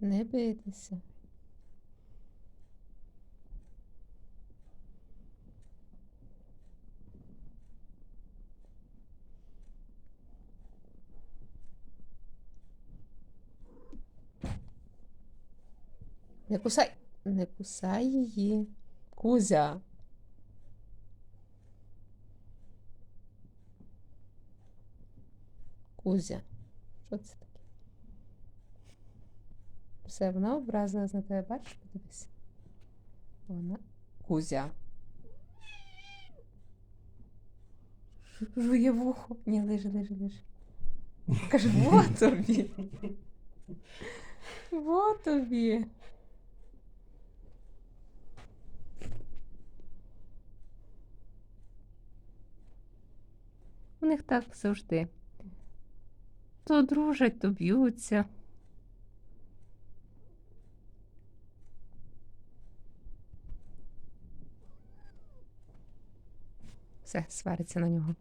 Не бийтеся. Не кусай, не кусай її. Кузя. Кузя. Що це? Все, вона образилась на тебе, бачиш, подивись. Вона. Кузя. Жує вухо. Ні, лежи, лежи, лежи. Каже, вот тобі. Вот тобі. У них так завжди. То дружать, то б'ються. Все, свариться на нього.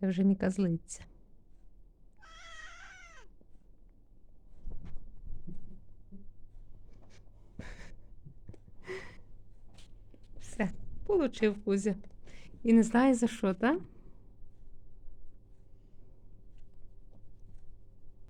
Це вже Міка злиться. Все, получив Кузя. І не знає за що, так?